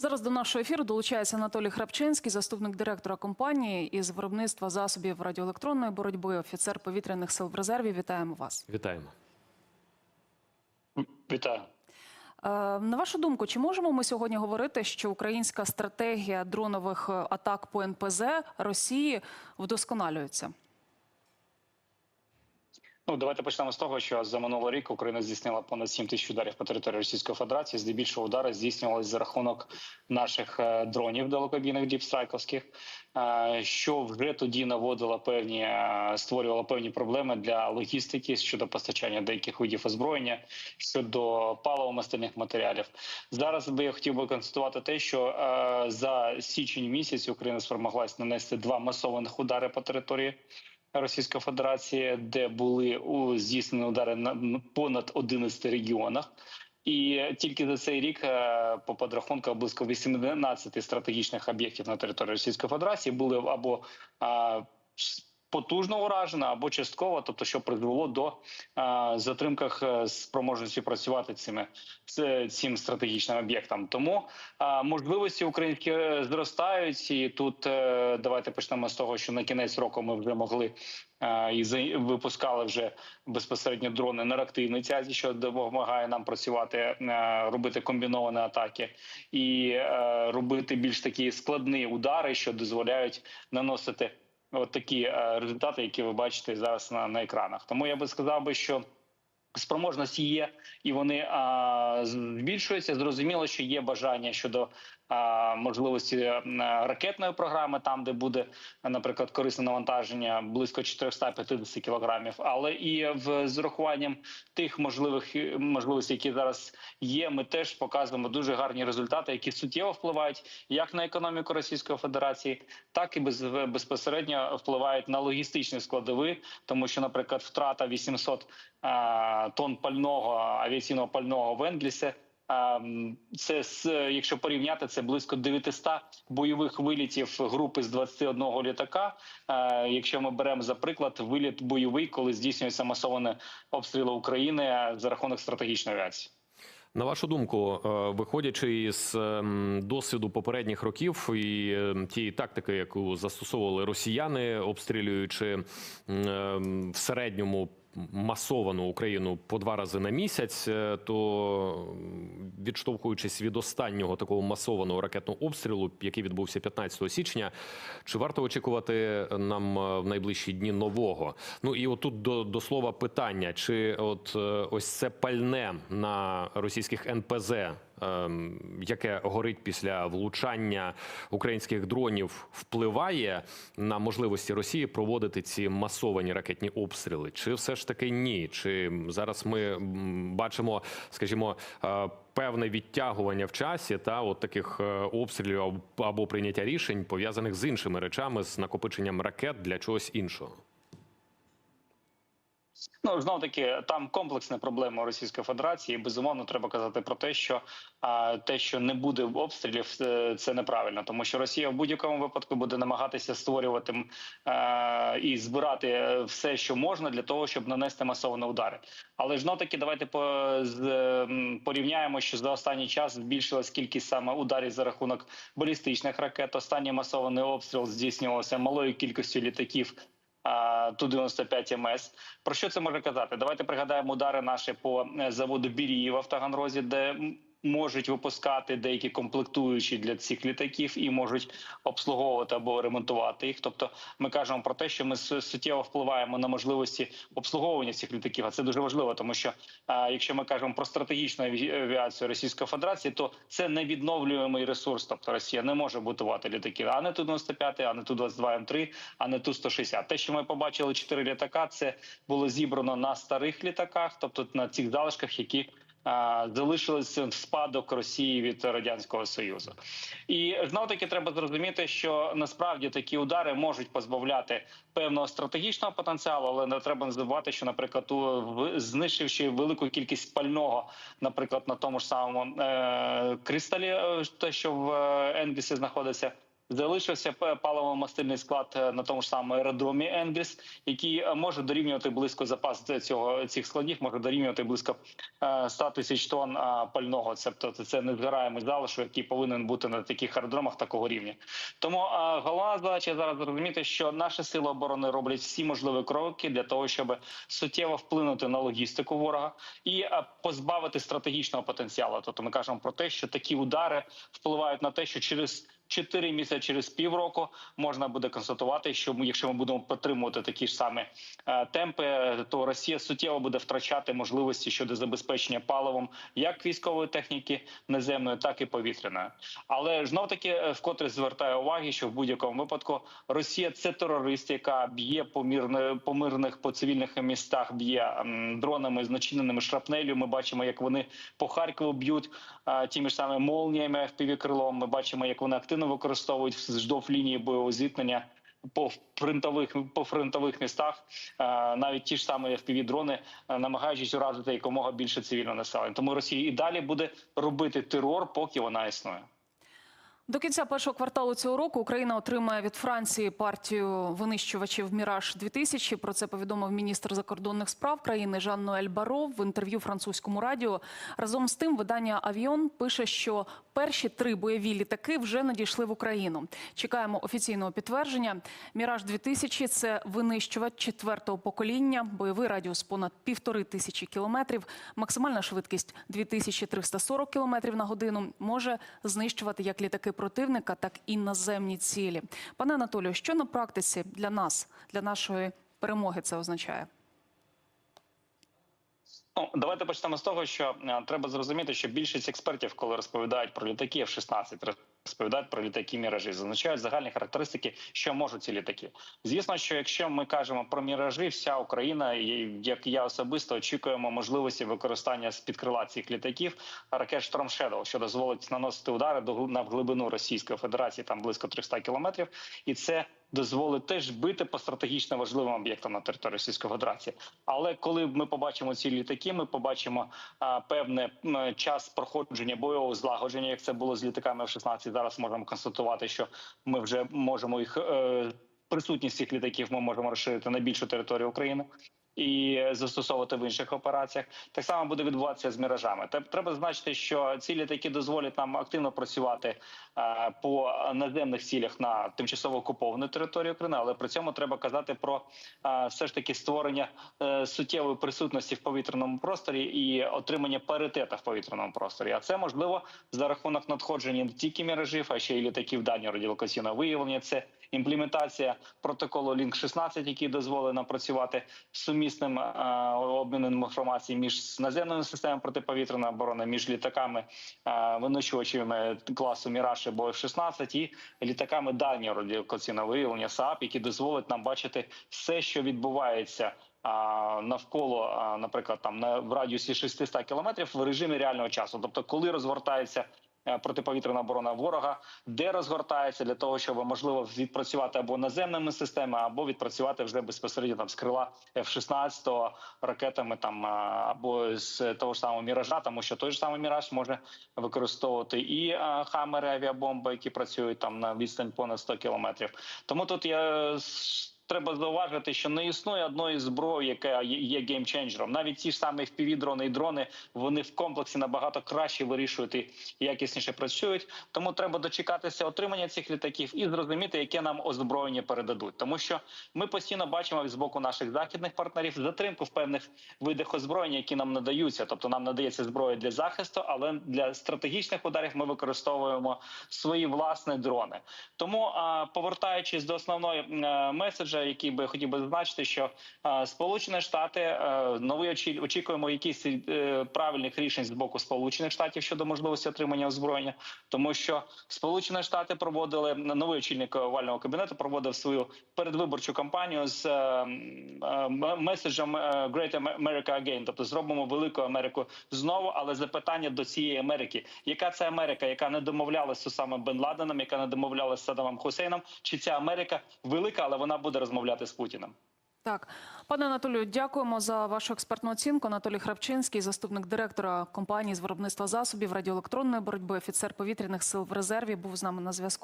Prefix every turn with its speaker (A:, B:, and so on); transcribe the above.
A: Зараз до нашого ефіру долучається Анатолій Храпчинський, заступник директора компанії із виробництва засобів радіоелектронної боротьби, офіцер повітряних сил в резерві. Вітаємо вас.
B: Вітаємо.
C: Вітаю.
A: Е, На вашу думку, чи можемо ми сьогодні говорити, що українська стратегія дронових атак по НПЗ Росії вдосконалюється?
C: Ну давайте почнемо з того, що за минулий рік Україна здійснила понад 7 тисяч ударів по території Російської Федерації. Здебільшого удари здійснювалися за рахунок наших е, дронів далекобійних діпстрайковських, е, що вже тоді наводило певні е, створювало певні проблеми для логістики щодо постачання деяких видів озброєння щодо паливомастильних матеріалів. Зараз би я хотів би констатувати те, що за січень місяць Україна спромоглась нанести два масованих удари по території. Російської Федерації, де були здійснені удари на понад 11 регіонах. І тільки за цей рік, е, по подрахунках, близько 18 стратегічних об'єктів на території Російської Федерації були або потужно уражено, або частково, тобто, що призвело до затримках е, спроможності працювати цими цим стратегічним об'єктам. Тому можливості українські е, зростають, і тут е, давайте почнемо з того, що на кінець року ми вже могли і випускали вже безпосередньо дрони на реактивній тязі, що допомагає нам працювати, робити комбіновані атаки і робити більш такі складні удари, що дозволяють наносити от такі е, результати, які ви бачите зараз на, на екранах. Тому я би сказав би, що. Спроможності є, і вони а, збільшуються. Зрозуміло, що є бажання щодо можливості ракетної програми, там де буде, наприклад, корисне навантаження близько 450 кілограмів. Але і в з урахуванням тих можливих можливостей, які зараз є, ми теж показуємо дуже гарні результати, які суттєво впливають як на економіку Російської Федерації, так і без, безпосередньо впливають на логістичні складові, тому що, наприклад, втрата 800 а, тонн пального авіаційного пального в Енглісі. А, Це якщо порівняти, це близько 900 бойових вилітів групи з 21 літака. Якщо ми беремо за приклад виліт бойовий, коли здійснюється масовані обстріли України за рахунок стратегічної авіації.
B: На вашу думку, е, виходячи із ем, досвіду попередніх років і ем, тієї тактики, яку застосовували росіяни, обстрілюючи ем, в середньому масовану Україну по два рази на місяць, е, то відштовхуючись від останнього такого масованого ракетного обстрілу, який відбувся 15 січня, чи варто очікувати нам е, в найближчі дні нового? Ну і отут до, до слова питання: чи от е, ось це пальне на російських НПЗ, яке горить після влучання українських дронів, впливає на можливості Росії проводити ці масовані ракетні обстріли? Чи все ж таки ні? Чи зараз ми бачимо, скажімо, е, певне відтягування в часі та от таких е, обстрілів або прийняття рішень пов'язаних з іншими речами, з накопиченням ракет для чогось іншого?
C: Ну знов таки там комплексна проблема Російської Федерації. Безумовно, треба казати про те, що а, те, що не буде обстрілів, е, це неправильно, тому що Росія в будь-якому випадку буде намагатися створювати е, і збирати все, що можна, для того, щоб нанести масовані удари. Але знов таки, давайте по з, порівняємо, що за останній час збільшилась кількість саме ударів за рахунок балістичних ракет. Останній масований обстріл здійснювався малою кількістю літаків. Ту-95 МС. Про що це може казати? Давайте пригадаємо удари наші по е, заводу Бірії в Таганрозі, де можуть випускати деякі комплектуючі для цих літаків і можуть обслуговувати або ремонтувати їх. Тобто, ми кажемо про те, що ми суттєво впливаємо на можливості обслуговування цих літаків. А це дуже важливо, тому що якщо ми кажемо про стратегічну аві- авіацію Російської Федерації, то це невідновлюємий ресурс. Тобто Росія не може будувати літаки, а не ту 95 а не ту 22 М3, а не ту 160 Те, що ми побачили чотири літака, це було зібрано на старих літаках, тобто на цих залишках, які залишилися в спадок Росії від радянського союзу, і знов таки треба зрозуміти, що насправді такі удари можуть позбавляти певного стратегічного потенціалу, але не треба не забувати, що, наприклад, у- знищивши велику кількість пального, наприклад, на тому ж самому е, кристалі, е, те, що в е, знаходиться. Залишився паливо-мастильний склад е, на тому ж самому аеродромі Енгельс, який е, може дорівнювати близько запас цього цих складів, може дорівнювати близько е, 100 тисяч тонн е, пального. Тобто це незгораємий залишок, який повинен бути на таких аеродромах такого рівня. Тому е, головна задача зараз зрозуміти, що наші сили оборони роблять всі можливі кроки для того, щоб суттєво вплинути на логістику ворога і е, позбавити стратегічного потенціалу. Тобто ми кажемо про те, що такі удари впливають на те, що через 4 місяці, через півроку можна буде констатувати, що ми, якщо ми будемо підтримувати такі ж самі е, темпи, то Росія суттєво буде втрачати можливості щодо забезпечення паливом як військової техніки наземної, так і повітряної. Але знов таки е, вкотре звертаю уваги, що в будь-якому випадку Росія це терорист, яка б'є по мирне по мирних по цивільних містах, б'є дронами з начиненими шрапнелю. Ми бачимо, як вони по Харкову б'ють а, тими ж самими молніями fpv крилом. Ми бачимо, як вони активно використовують вздовж лінії бойового зіткнення. По фронтових по фронтових містах навіть ті ж самі fpv дрони намагаючись уразити якомога більше цивільного населення. Тому Росія і далі буде робити терор, поки вона існує.
A: До кінця першого кварталу цього року Україна отримає від Франції партію винищувачів Міраж 2000 Про це повідомив міністр закордонних справ країни Жан Ноель Баро в інтерв'ю французькому радіо. Разом з тим, видання Авіон пише, що перші три бойові літаки вже надійшли в Україну. Чекаємо офіційного підтвердження. Міраж 2000 – це винищувач четвертого покоління, бойовий радіус понад півтори тисячі кілометрів, максимальна швидкість 2340 кілометрів на годину. Може знищувати як літаки противника, так і наземні цілі. Пане Анатолію, що на практиці для нас, для нашої перемоги це означає?
C: Ну, давайте почнемо з того, що е, треба зрозуміти, що більшість експертів, коли розповідають про літаки F-16, розповідають про літаки міражі, зазначають загальні характеристики, що можуть ці літаки. Звісно, що якщо ми кажемо про міражі, вся Україна, як я особисто очікуємо можливості використання з під крила цих літаків ракет Storm Shadow, що дозволить наносити удари до на глибину Російської Федерації, там близько 300 кілометрів, і це дозволить теж бити по стратегічно важливим об'єктам на території Російської Федерації. Але коли ми побачимо ці літаки, ми побачимо а, певне час проходження бойового злагодження, як це було з літаками F-16. Зараз можемо констатувати, що ми вже можемо їх е, присутність цих літаків. Ми можемо розширити на більшу територію України. І застосовувати в інших операціях так само буде відбуватися з міражами. Треба зазначити, що ці літаки дозволять нам активно працювати е, по наземних цілях на тимчасово окупованій території України, але при цьому треба казати про е, все ж таки створення е, суттєвої присутності в повітряному просторі і отримання паритету в повітряному просторі. А це можливо за рахунок надходження не тільки міражів, а ще й літаків дальнього радіолокаційного виявлення. Це імплементація протоколу Link 16 який дозволить нам працювати сумісним е, обміном інформації між наземною системою протиповітряної оборони, між літаками е, винищувачами класу Міраж або F-16 і літаками дальнього радіолокаційного виявлення САП, які дозволять нам бачити все, що відбувається. Навколо, наприклад, там на в радіусі 600 кілометрів в режимі реального часу, тобто, коли розгортається е, протиповітряна оборона ворога, де розгортається для того, щоб можливо відпрацювати або наземними системами, або відпрацювати вже безпосередньо там з крила F-16 ракетами, там або з того ж самого міража, тому що той ж самий міраж може використовувати і хамери авіабомби, які працюють там на відстань понад 100 кілометрів. Тому тут я треба зауважити, що не існує одної зброї, яка є- геймченджером. Навіть ті ж самі FPV-дрони і дрони вони в комплексі набагато краще вирішують і якісніше працюють. Тому треба дочекатися отримання цих літаків і зрозуміти, яке нам озброєння передадуть. Тому що ми постійно бачимо з боку наших західних партнерів затримку в певних видах озброєння, які нам надаються. Тобто нам надається зброя для захисту, але для стратегічних ударів ми використовуємо свої власні дрони. Тому повертаючись до основної е, меседжа, який би хотів би зазначити, що е, Сполучені Штати е, очі- очікуємо якісь е, правильних рішень з боку Сполучених Штатів щодо можливості отримання озброєння, тому що Сполучені Штати проводили новий очільник овального кабінету, проводив свою передвиборчу кампанію з меседжем Great America Again, тобто зробимо велику Америку знову, але запитання до цієї Америки, яка це Америка, яка не домовлялася Усамом Бен Ладеном, яка не домовлялася з Хусейном, чи ця Америка велика, але вона буде розмовляти з Путіним.
A: Так, пане Анатолію, дякуємо за вашу експертну оцінку. Анатолій Храпчинський, заступник директора компанії з виробництва засобів радіоелектронної боротьби, офіцер повітряних сил в резерві, був з нами на зв'язку.